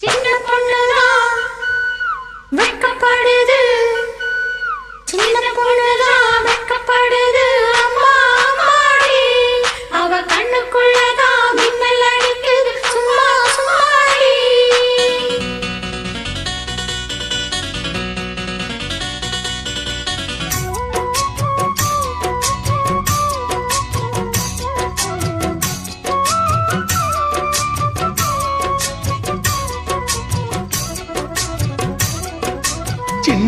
சின்ன பொண்ணுதான் வெட்கப்படுது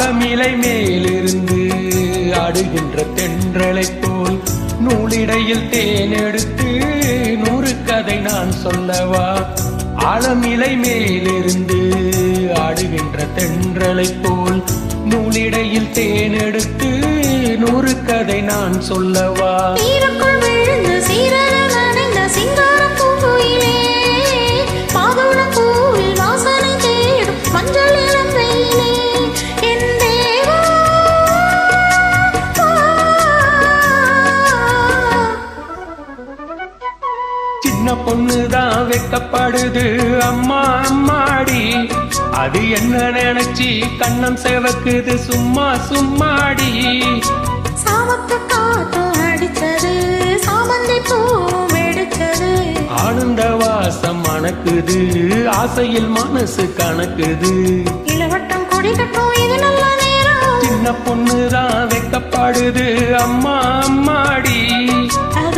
ஆலமிலை மேலிருந்து ஆடுகின்ற தென்றலை போல் நூலிடையில் தேனெடுத்து நூறு கதை நான் சொல்லவா? ஆழமிலை மேலிருந்து ஆடுகின்ற தென்றலை போல் நூலிடையில் தேனெடுத்து நூறு கதை நான் சொல்லவா? சின்ன பொண்ணுதான் வெக்கப்படுது. அம்மா அம்மாடி அது என்ன நினைச்சி கண்ணம் செவக்குது. சும்மா சும்மாடி. சாமத்து காத்து அடிச்சது சாமந்தி பூ வெடிச்சது ஆனந்த வாசம் மணக்குது ஆசையில் மனசு கணக்குது. இளவட்டம் கொடி கட்டும் இது நல்ல நேரம். சின்ன பொண்ணுதான் வெக்கப்படுது. அம்மா அம்மாடி. அது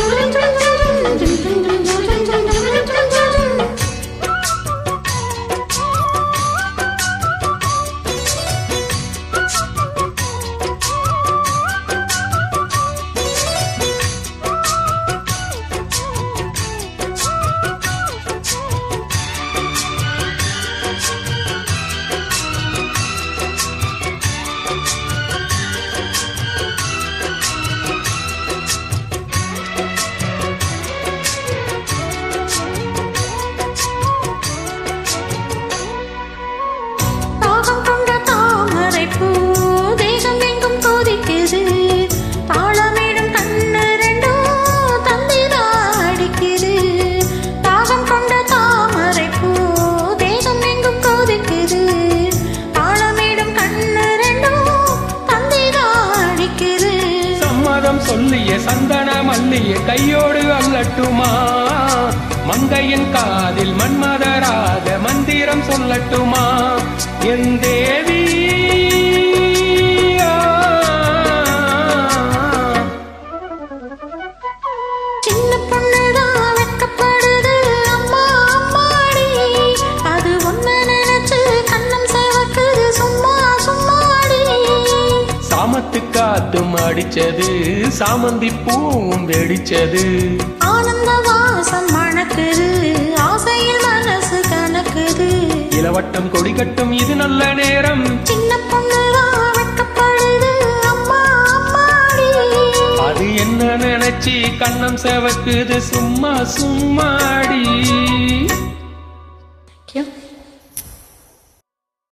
மந்திரம் சொல்லிய சந்தன மல்லிய கையோடு அல்லட்டுமா மங்கையின் காதில் மன்மதராக மந்திரம் சொல்லட்டுமா? என் தேவி சாமத்து காத்தும் அடிச்சது சாமந்தி பூவும் வெடிச்சது. ஆனந்த வாசம் மணக்குது ஆசையில் மனசு கணக்குது இளவட்டம் கொடிகட்டும் இது நல்ல நேரம். சின்ன அது என்ன நினைச்சி கண்ணம் செவக்குது சும்மா சும்மாடி. தேங்க்யூ